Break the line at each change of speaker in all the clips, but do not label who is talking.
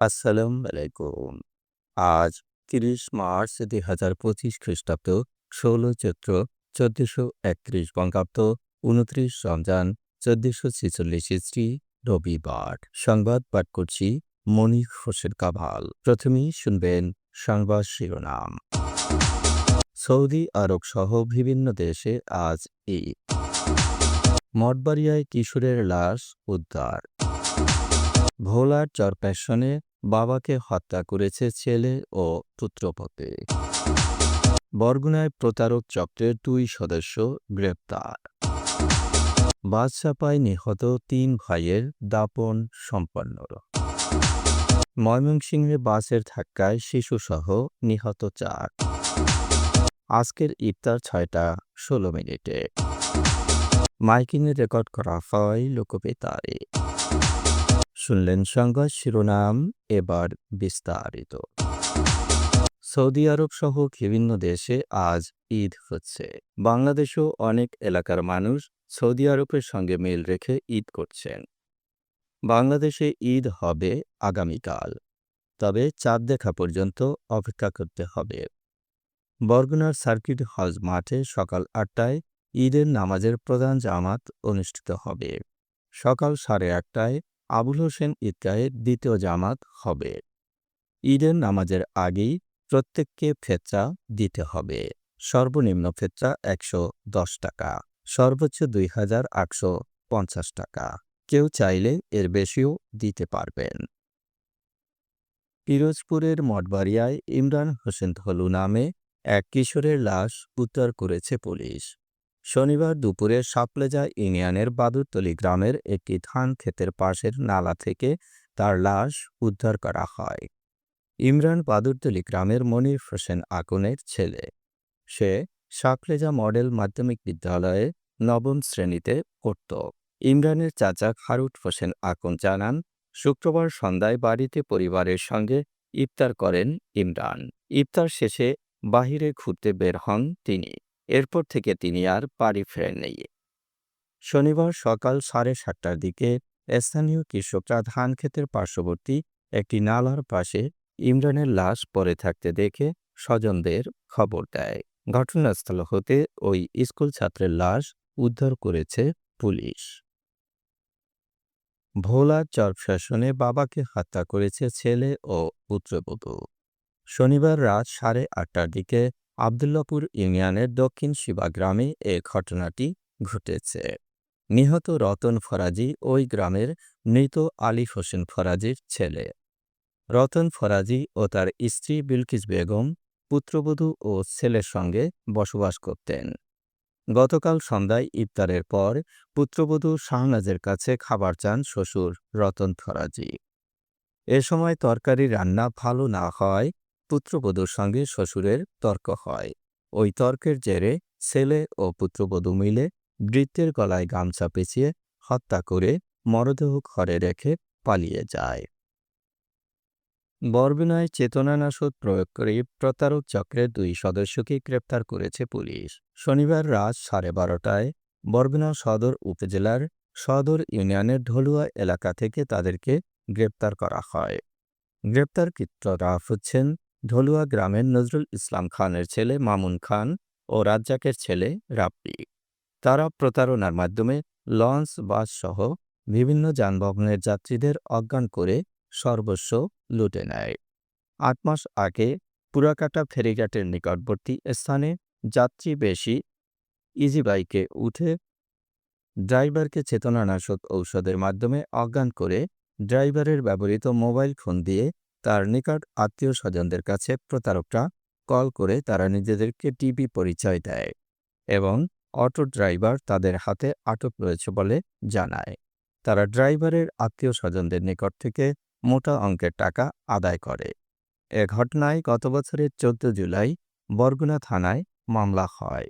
আসসালামু আলাইকুম। আজ ৩০ মার্চ ২০২৫ খ্রিস্টাব্দ ১৬ চৈত্র ১৪৩১ বঙ্গাব্দ ২৯ রমজান চোদ্দশো ১৪৪৬ হিজরি, রবিবার। সংবাদ পাঠ করছি মনির হোসেন কাভাল প্রথমেই শুনবেন সংবাদ শিরোনাম। সৌদি আরব সহ বিভিন্ন দেশে আজ ঈদ। মঠবাড়িয়ায় কিশোরের লাশ উদ্ধার। ভোলার চরপেশনে বাবাকে হত্যা করেছে ছেলে ও পুত্রপতি। বরগুনায় প্রতারক চক্রের দুই সদস্য গ্রেপ্তার। বাদশাপায় নিহত তিন ভাইয়ের দাপন সম্পন্ন। ময়মনসিংহে বাসের ধাক্কায় শিশুসহ নিহত চার। আজকের ইফতার ছয়টা ষোলো মিনিটে মাইকিংয়ে রেকর্ড করা হয় লোকবেতারে শুনলেন সংবাদ শিরোনাম এবার বিস্তারিত। সৌদি আরব সহ বিভিন্ন দেশে আজ ঈদ হচ্ছে। বাংলাদেশেও অনেক এলাকার মানুষ সৌদি আরবের সঙ্গে মিল রেখে ঈদ করছেন। বাংলাদেশে ঈদ হবে আগামীকাল, তবে চাঁদ দেখা পর্যন্ত অপেক্ষা করতে হবে। বরগুনার সার্কিট হজ মাঠে সকাল আটটায় ঈদের নামাজের প্রধান জামাত অনুষ্ঠিত হবে। সকাল সাড়ে আটটায় আবুল হোসেন ঈদগাহে দ্বিতীয় জামাত হবে। ঈদের নামাজের আগেই প্রত্যেককে ফেতরা দিতে হবে। সর্বনিম্ন ফেতরা একশো দশ টাকা, সর্বোচ্চ দুই হাজার আটশো পঞ্চাশ টাকা। কেউ চাইলে এর বেশিও দিতে পারবেন। পিরোজপুরের মঠবাড়িয়ায় ইমরান হোসেন ধলু নামে এক কিশোরের লাশ উদ্ধার করেছে পুলিশ। শনিবার দুপুরে সাপলেজা ইউনিয়নের বাদুরতলি গ্রামের একটি ধান ক্ষেতের পাশের নালা থেকে তার লাশ উদ্ধার করা হয়। ইমরান বাদুরতলি গ্রামের মনির হোসেন আগুনের ছেলে। সে সাকলেজা মডেল মাধ্যমিক বিদ্যালয়ে নবম শ্রেণীতে পড়ত। ইমরানের চাচা খারুট হোসেন আকন জানান, শুক্রবার সন্ধ্যায় বাড়িতে পরিবারের সঙ্গে ইফতার করেন ইমরান। ইফতার শেষে বাহিরে ঘুরতে বের হন তিনি। এরপর থেকে তিনি আর বাড়ি ফেরেননি শনিবার সকাল সাড়ে সাতটার দিকে স্থানীয় কৃষকরা ধান ক্ষেতের পার্শ্ববর্তী একটি নালার পাশে ইমরানের লাশ পড়ে থাকতে দেখে স্বজনদের খবর দেয়। ঘটনাস্থল হতে ওই স্কুল ছাত্রের লাশ উদ্ধার করেছে পুলিশ। ভোলার চরপ্রাশনে বাবাকে হত্যা করেছে ছেলে ও পুত্রবধূ। শনিবার রাত সাড়ে আটটার দিকে আবদুল্লাপুর ইউনিয়নের দক্ষিণ শিবা গ্রামে এ ঘটনাটি ঘটেছে। নিহত রতন ফরাজি ওই গ্রামের মৃত আলী হোসেন ফরাজির ছেলে। রতন ফরাজি ও তার স্ত্রী বিলকিস বেগম পুত্রবধূ ও ছেলের সঙ্গে বসবাস করতেন। গতকাল সন্ধ্যায় ইফতারের পর পুত্রবধূ শাহনাজের কাছে খাবার চান শ্বশুর রতন ফরাজি। এ সময় তরকারি রান্না ভালো না হয় পুত্রবধূর সঙ্গে শ্বশুরের তর্ক হয়। ওই তর্কের জেরে ছেলে ও পুত্রবধূ মিলে বৃত্তের গলায় গামছা পেঁচিয়ে হত্যা করে মরদেহ ঘরে রেখে পালিয়ে যায়। বরগুনায় চেতনানাশক প্রয়োগ করে প্রতারক চক্রের দুই সদস্যকে গ্রেপ্তার করেছে পুলিশ। শনিবার রাত সাড়ে বারোটায় বরগুনা সদর উপজেলার সদর ইউনিয়নের ঢলুয়া এলাকা থেকে তাদেরকে গ্রেপ্তার করা হয়। গ্রেপ্তারকৃতরা হচ্ছেন ঢলুয়া গ্রামের নজরুল ইসলাম খানের ছেলে মামুন খান ও রাজ্জাকের ছেলে রাব্বি। তারা প্রতারণার মাধ্যমে লঞ্চ বাস সহ বিভিন্ন যানবাহনের যাত্রীদের অজ্ঞান করে সর্বস্ব লুটে নেয়। আট মাস আগে পুরাকাটা ফেরিঘাটের নিকটবর্তী স্থানে যাত্রী বেশি ইজি বাইকে উঠে ড্রাইভারকে চেতনানাশক ঔষধের মাধ্যমে অজ্ঞান করে ড্রাইভারের ব্যবহৃত মোবাইল ফোন দিয়ে তার নিকট আত্মীয় স্বজনদের কাছে প্রতারকরা কল করে তারা নিজেদেরকে টিভি পরিচয় দেয় এবং অটো ড্রাইভার তাদের হাতে আটক রয়েছে বলে জানায়। তারা ড্রাইভারের আত্মীয় স্বজনদের নিকট থেকে মোটা অঙ্কের টাকা আদায় করে। এ ঘটনায় গত বছরের চোদ্দ জুলাই বরগুনা থানায় মামলা হয়।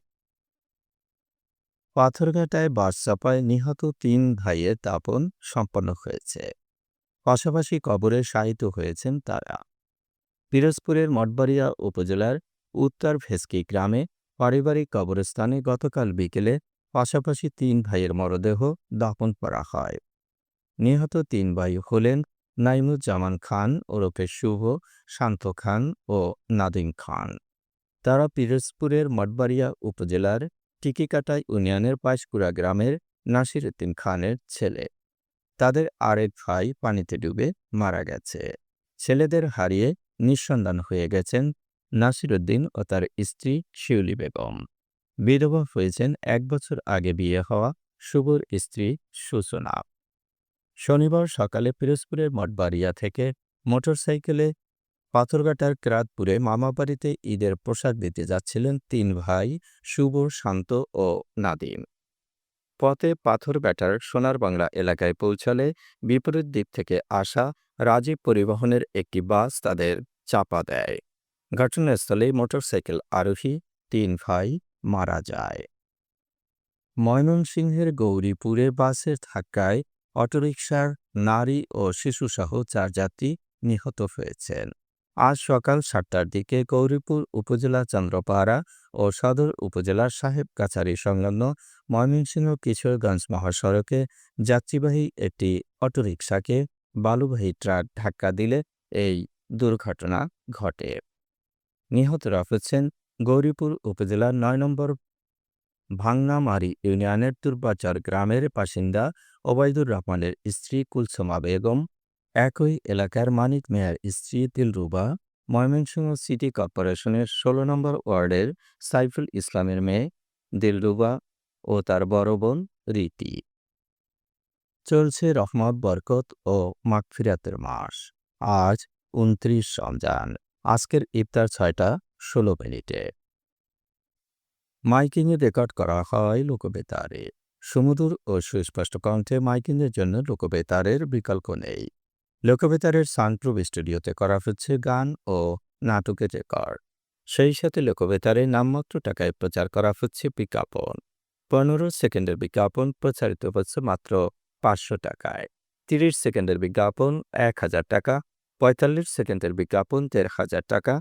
পাথরঘাটায় বাস চাপায় নিহত তিন ভাইয়ের দাপন সম্পন্ন হয়েছে। পাশাপাশি কবরে শায়িত হয়েছেন তারা। পিরোজপুরের মঠবাড়িয়া উপজেলার উত্তর ভেসকি গ্রামে পারিবারিক কবরস্থানে গতকাল বিকেলে পাশাপাশি তিন ভাইয়ের মরদেহ দাপন করা হয়। নিহত তিন ভাই হলেন নাইমুজ্জামান খান, ওরফে শুভ, শান্ত খান ও নাদিম খান। তারা পিরোজপুরের মঠবাড়িয়া উপজেলার টিকিকাটা ইউনিয়নের পাঁশকুড়া গ্রামের নাসির উদ্দিন খানের ছেলে। তাদের আরেক ভাই পানিতে ডুবে মারা গেছে। ছেলেদের হারিয়ে নিঃসন্তান হয়ে গেছেন নাসিরুদ্দিন ও তার স্ত্রী শিউলি বেগম। বিধবা হয়েছেন এক বছর আগে বিয়ে হওয়া শুভর স্ত্রী সূচনা শনিবার সকালে পিরোজপুরের মঠবাড়িয়া থেকে মোটরসাইকেলে পাথরঘাটার ক্রাতপুরে মামাবাড়িতে ঈদের পোশাক দিতে যাচ্ছিলেন তিন ভাই শুভ শান্ত ও নাদিম। পথে পাথরঘাটার সোনার বাংলা এলাকায় পৌঁছালে বিপরীত দিক থেকে আসা রাজীব পরিবহনের একটি বাস তাদের চাপা দেয়। ঘটনাস্থলে মোটরসাইকেল আরোহী তিন ভাই মারা যায়। ময়মনসিংহের গৌরীপুরে বাসের ধাক্কায় অটোরিকশার নারী ও শিশুসহ চার যাত্রী নিহত হয়েছেন। আজ সকাল সাতটার দিকে গৌরীপুর উপজেলা চন্দ্রপাড়া ও সদর উপজেলার সাহেবকাছারি সংলগ্ন ময়মনসিংহ কিশোরগঞ্জ মহাসড়কে যাত্রীবাহী একটি অটোরিকশাকে বালুবাহী ট্রাক ধাক্কা দিলে এই দুর্ঘটনা ঘটে। নিহতরা হচ্ছেন গৌরীপুর উপজেলার নয় নম্বর ভাংনামারি ইউনিয়নের তুর্বাচর গ্রামের বাসিন্দা ওবায়দুর রহমানের স্ত্রী কুলসুমা বেগম একই এলাকার মানিক মেয়ার স্ত্রী দিলরুবা ময়মনসিংহ সিটি কর্পোরেশনের ষোলো নম্বর ওয়ার্ডের সাইফুল ইসলামের মেয়ে দিলরুবা ও তার বড় বোন রীতি। চলছে রহমত, বরকত ও মাগফিরাতের মাস। আজ উনত্রিশ রমজান। আজকের ইফতার ছয়টা ষোলো মিনিটে। মাইকিংয়ে রেকর্ড করা হয় লোকবেতারে। সুমধুর ও সুস্পষ্ট কণ্ঠে মাইকিংয়ের জন্য লোকবেতারের বিকল্প নেই। লোকবেতারের সানপ্রুভ স্টুডিওতে করা হচ্ছে গান ও নাটকের রেকর্ড। সেই সাথে লোকবেতারে নামমাত্র টাকায় প্রচার করা হচ্ছে বিজ্ঞাপন। পনেরো সেকেন্ডের বিজ্ঞাপন প্রচারিত হচ্ছে মাত্র পাঁচশো টাকায়। তিরিশ সেকেন্ডের বিজ্ঞাপন এক হাজার টাকা, পঁয়তাল্লিশ সেকেন্ডের বিজ্ঞাপন দেড় হাজার টাকা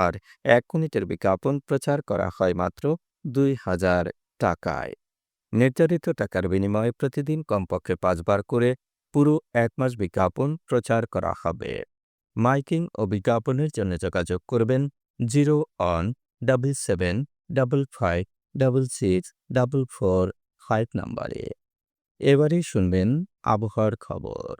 আর এক মিনিটের বিজ্ঞাপন প্রচার করা হয় মাত্র দুই হাজার টাকায়। নির্ধারিত টাকার বিনিময়ে প্রতিদিন কমপক্ষে পাঁচবার করে পুরো এক মাস বিজ্ঞাপন প্রচার করা হবে। মাইকিং ও বিজ্ঞাপনের জন্য যোগাযোগ করবেন zero one, double seven, double five, double six, double four, five নাম্বারে। এবারে শুনবেন আবহাওয়ার খবর।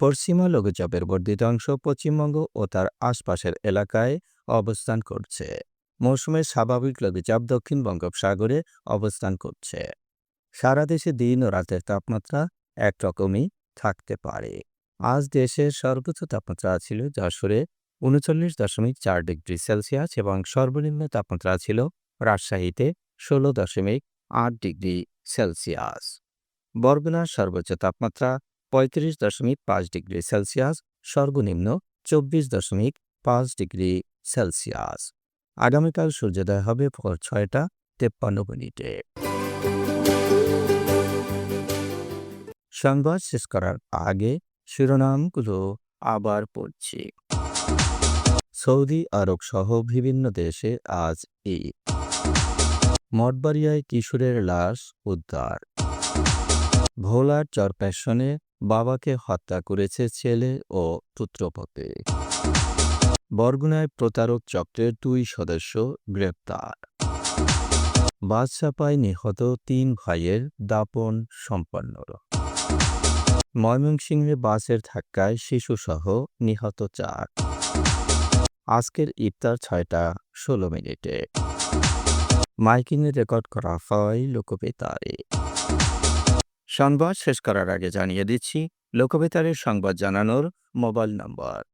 পশ্চিমা লঘুচাপের বর্ধিত অংশ পশ্চিমবঙ্গ ও তার আশপাশের এলাকায় অবস্থান করছে। মৌসুমের স্বাভাবিক লঘুচাপ দক্ষিণ বঙ্গোপসাগরে অবস্থান করছে। সারা দেশে দিন ও রাতের তাপমাত্রা একরকমই থাকতে পারে। আজ দেশের সর্বোচ্চ তাপমাত্রা ছিল যশোরে উনচল্লিশ দশমিক চার ডিগ্রি সেলসিয়াস এবং সর্বনিম্ন তাপমাত্রা ছিল রাজশাহীতে ষোলো দশমিক আট ডিগ্রি সেলসিয়াস। বরগুনার সর্বোচ্চ তাপমাত্রা পঁয়ত্রিশ দশমিক পাঁচ ডিগ্রি সেলসিয়াস, সর্বনিম্ন চব্বিশ দশমিক পাঁচ ডিগ্রি সেলসিয়াস। আগামীকাল সূর্যোদয় হবে ভোর ছয়টা তেপ্পান্ন মিনিটে। সংবাদ শেষ করার আগে শিরোনামগুলো আবার পড়ছি। সৌদি আরব সহ বিভিন্ন দেশে আজ ঈদ। মঠবাড়িয়ায় কিশোরের লাশ উদ্ধার। ভোলার চরপ্যাশনে বাবাকে হত্যা করেছে ছেলে ও পুত্রপতি। বরগুনায় প্রতারক চক্রের দুই সদস্য গ্রেপ্তার। বাদশাপায় নিহত তিন ভাইয়ের দাপন সম্পন্ন। ময়মনসিংহে বাসের ধাক্কায় শিশুসহ নিহত চার। আজকের ইফতার ছয়টা ষোলো মিনিটে। মাইকিংয়ে রেকর্ড করা হয় লোকবেতারে। সংবাদ শেষ করার আগে জানিয়ে দিচ্ছি, লোকবেতারের সংবাদ জানানোর মোবাইল নম্বর।